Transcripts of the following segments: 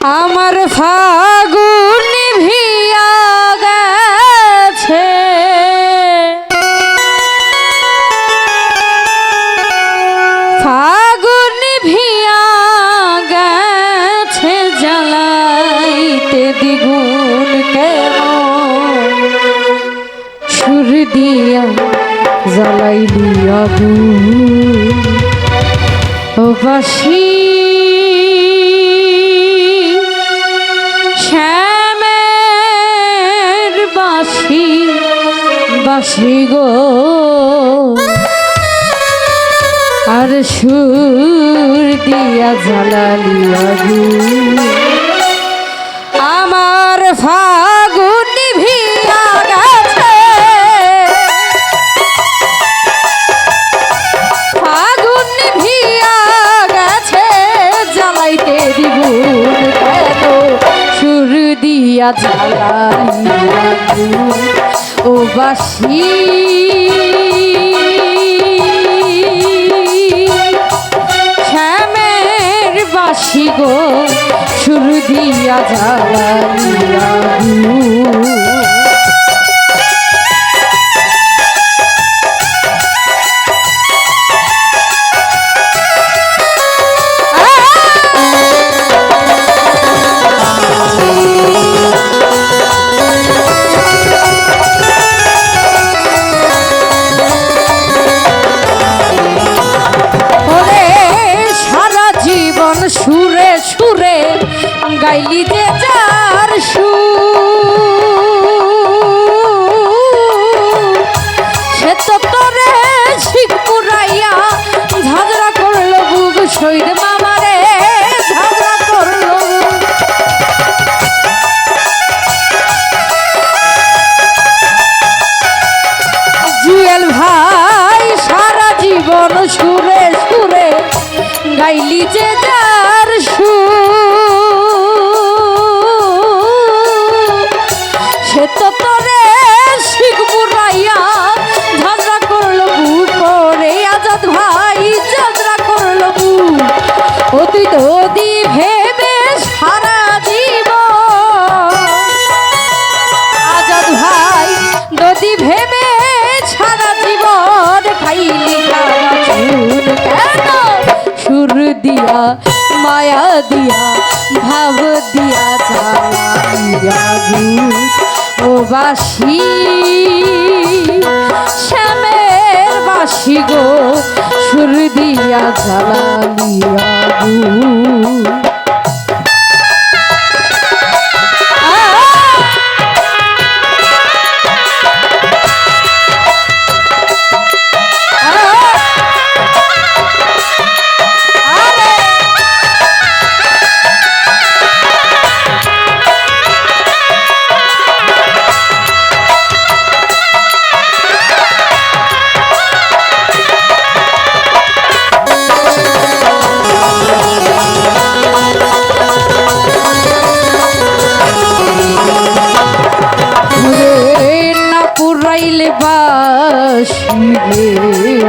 আমার ফাগুন ভিয়া গেছে। ফাগুন ভিয়া গেছে জ্বালাইতে দ্বিগুণ কেমন সুর দিয়া জ্বালাইলি আগুন। ও বাসি বাসি গো। আর সুর দিয়া জ্বালালি আগুন। আমার ফাগুন ভিয়া গেছে। ফাগুন ভিয়া গেছে, জ্বালাইতে কেন? সুর দিয়া আগুন ও বাসি শ্যামের বাসি গো সুর দিয়া জ্বালাই। গাইলি যে যার সুর। সে তো তোরে শিখ করল বুক মামারে করল জুয়েল ভাই সারা জীবন সুরে সুরে গাইলি যে যার মায়া দিয়া ভাব দিয়া চালাইয়া ও বাসি শ্যামের বাসি গো সুর দিয়া জ্বালালিয়া গুণ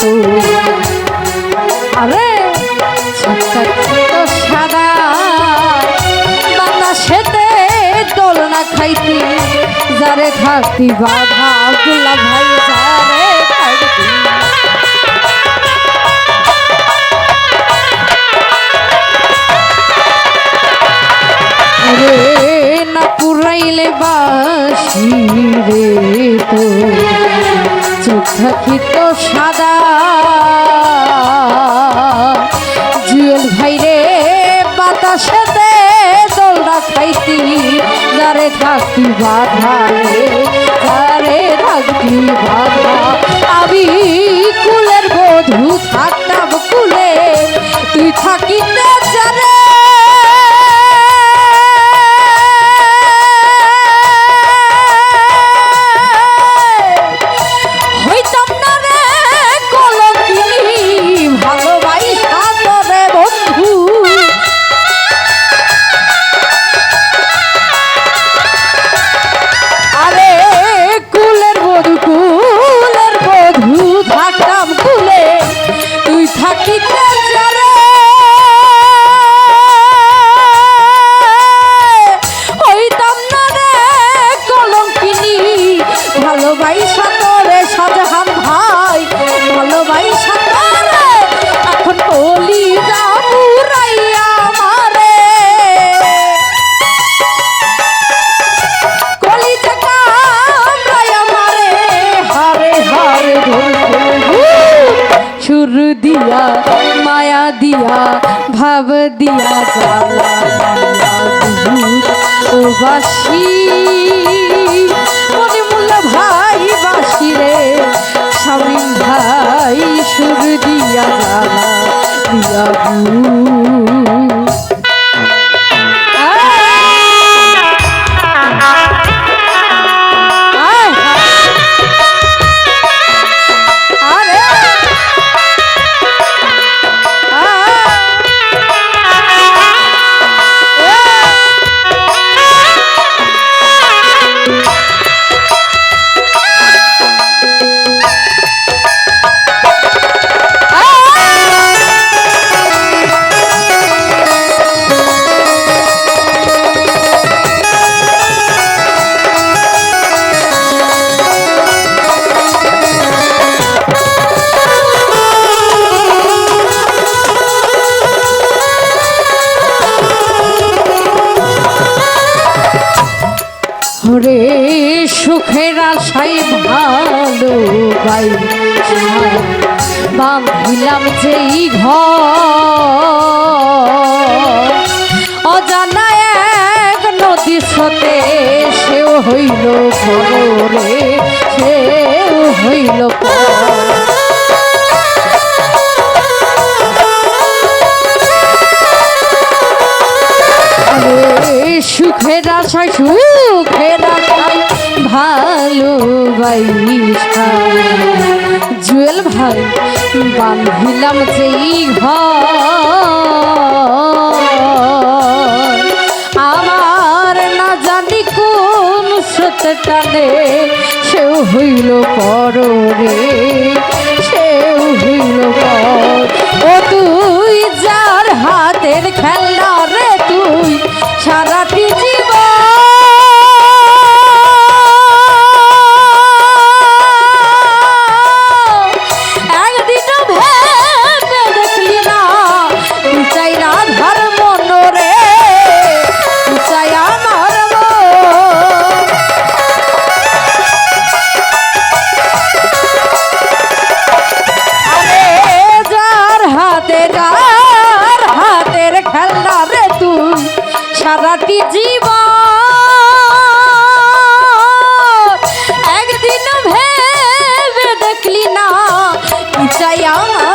তো আরে, ছোট্ট সাদা বাতাসেতে দোলনা খাইতি, যারে থাকতি বাধা গুলা ভাই যারে থাকতি রে না পুরাইলে বাসি রে তো। চোখ থাকি তো সাদা। জুয়েল ভাই রে, বাতাসেতে দোলনা খাইতি, যারে থাকতি বাধা রে, যারে থাকতি বাধা। আমি কুলের বধূ থাকতাম ভাব দিয়া জ্বালা মনে বাসি মনিমুল্লা ভাই বাসি রে। স্বামী ভাই সুর দিয়া দিয়া ওরে সুখের আশাই ভালো গাই। বাঁধিলাম যেই ঘর। অজানা এক নদী সতে সেও হইল ঘরে, সেও হইল পর সুখের আশায় সুখের আশায় ভালো বাইশা জুয়েল ভাই, বান্ধিলাম যেই ঘর। আমার না জানি কোন স্রোত টানে, সেও হইল পরে সেও সারাটি জীবন? একদিন ভেবে দেখলি না চাই আমার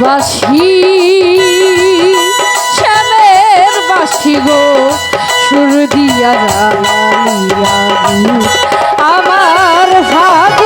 বাসি শ্যামের বাসি গো সুর দিয়া আমার ফাগুন